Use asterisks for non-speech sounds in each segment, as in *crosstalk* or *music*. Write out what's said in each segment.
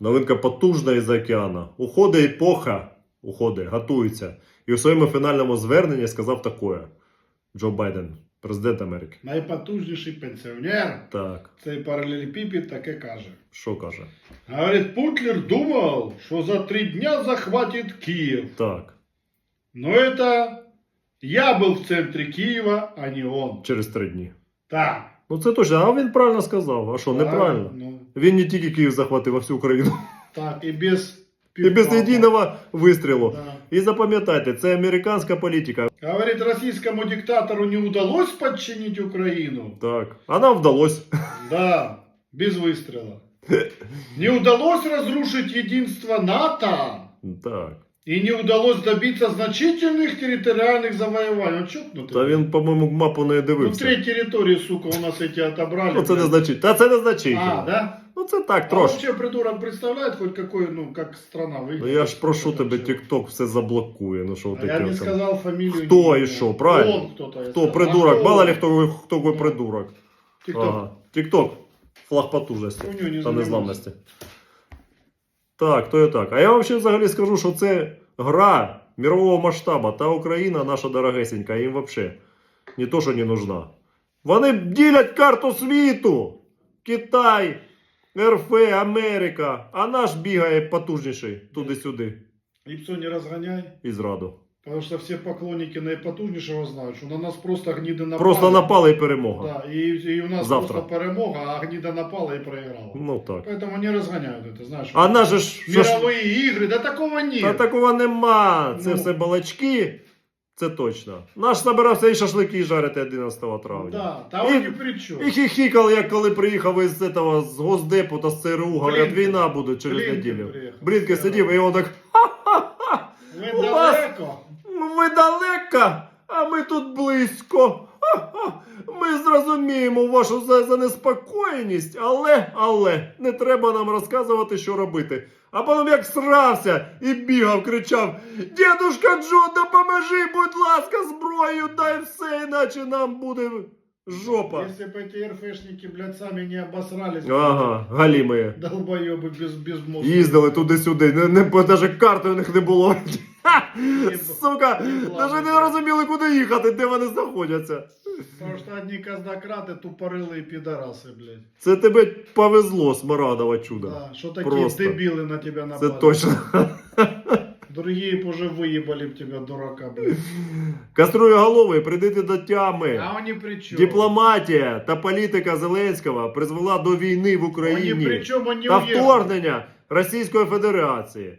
Новинка потужна із океану. Уходить епоха, уходить, готується. І у своєму фінальному зверненні сказав таке. Джо Байден, президент Америки. Найпотужніший пенсіонер Так, цей паралелепіпід таке каже. що каже? Говорит, Путлер думал, что за три дня захватит Киев. Так, Но это я был в центре Киева, а не он. через три дні. Так. Ну це точно, а він правильно сказав. А що, неправильно? Ну, Він не тільки Київ захватив, а всю Україну. так, и без... *laughs* І без пивпапа. єдиного вистрілу. Да. І запам'ятайте, це американська політика. Говорит, российскому диктатору не удалось подчинить Украину. Так, а нам вдалося. *laughs* Да, без выстрела. Не удалось разрушить единство НАТО. Так. И не удалось добиться значительных территориальных завоеваний. Он чокнутый. Та він, по-моєму, мапу не Ну, дивився. треть территории, сука, у нас эти отобрали. Ну це не блядь. значить. Та це не значить. А, да? Ну це так, А трошки. вообще придурок представляет хоть какой, ну, как страна выглядит? Ну я ж прошу Как тебе, вообще? TikTok все заблокує. Ну що А ти я не там? сказал фамилию. Хто никого. і що, правильно? Он кто-то. я Хто сказал. придурок? А Мало он? ли хто, хто такий Ну. придурок. Тикток. Ага. TikTok. Флаг потужності У нього не та займався. незламності. Так, то і так. А я вам ще взагалі скажу, що це гра мірового масштабу. Та Україна наша дорогесенька, їм взагалі не то, що не нужна. Вони ділять карту світу. Китай, РФ, Америка. А наш бігає потужніший туди-сюди. Липцо не розганяй. І зраду. Потому что все поклонники наипотужнейшего знают, что на нас просто гнида напали. Просто напали і перемога. Да, и, и у нас Завтра. просто перемога, а гнида напала и проиграла. Ну так. Поэтому не разгоняют это, знаешь. А наш же ж. що ж- Мировые игры, да такого нет. Та такого нема. Це Ну. все балачки. Це точно. Наш збирався і шашлики жарити 11 травня. Да, та он І- ни при чем. І хіхікав, як коли приїхав із этого, з Госдепу та з ЦРУ, говорять, Блінкен. війна буде через Блінкен неділю. приїхав. Блінки сидів, і він так, ви далеко, а ми тут близько. Ха-ха. Ми зрозуміємо вашу за- занеспокоєність, але, але, не треба нам розказувати, що робити. А потім як срався і бігав, кричав: Дідушка Джо, допоможи, будь ласка, зброю, дай все, іначе нам буде жопа. Если бы эти РФшники, блядь, сами не обосрались, Ага, галімые. долбоебы без, без мозга. Їздили туди-сюди, не, не, навіть карти у них не було. Ха! Сука, навіть не розуміли, куди їхати, де вони знаходяться. Потому что одни казнократы, тупорылые пидорасы, блядь. Це тебе повезло, смарадове чудо. Да, что такие Просто. дебилы на тебя Це напали. точно. Другие б уже выебали б тебя, дурака, блядь. Каструєголовий, прийдите до тями. А они при чем? Дипломатія та політика Зеленського призвела до війни в Он ни при Україні чем, он не та уехал. вторгнення Російської Федерації.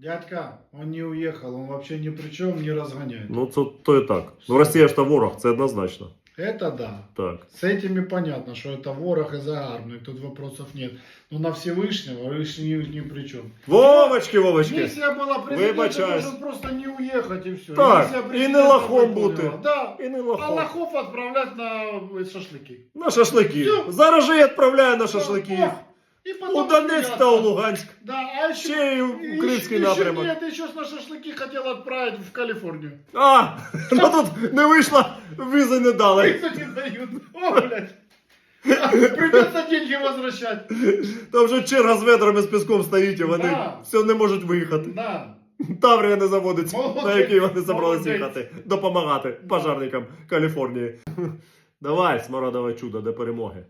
Дядька, он не уехал, он вообще ни при чем не разгоняет. Ну, це то і так. Ну, Росія ж та ворог, це однозначно. Это да. Так. С этими понятно, что это ворох и загарбник, тут вопросов нет. Но на Всевышнего Всевышний ни, ни при чем. Вовочки, Вовочки! Миссия была президента, Вибачаюсь. должен просто не уехать и все. Так, і не лохом бути. Да. І не А лохо. лохов отправлять на э, шашлыки. На шашлики. Всё. Зараз же я відправляю на шашлики. Ох, И потом У Донецьк та у Луганськ. Да, а еще... Ще й у Кримський еще напрямок. Нет, еще на шашлыки хотел отправить в Калифорнию. А, ну тут не вийшло, візи не дали. Их не дают. О, блядь. Придется деньги возвращать. Там вже черга з ведрами з піском стоїть, і вони Да. все не можуть виїхати. Да. Таврія не заводиться, Молодець, на якій вони молодець. їхати, допомагати пожарникам Каліфорнії. Давай, смарагдове чудо, до перемоги.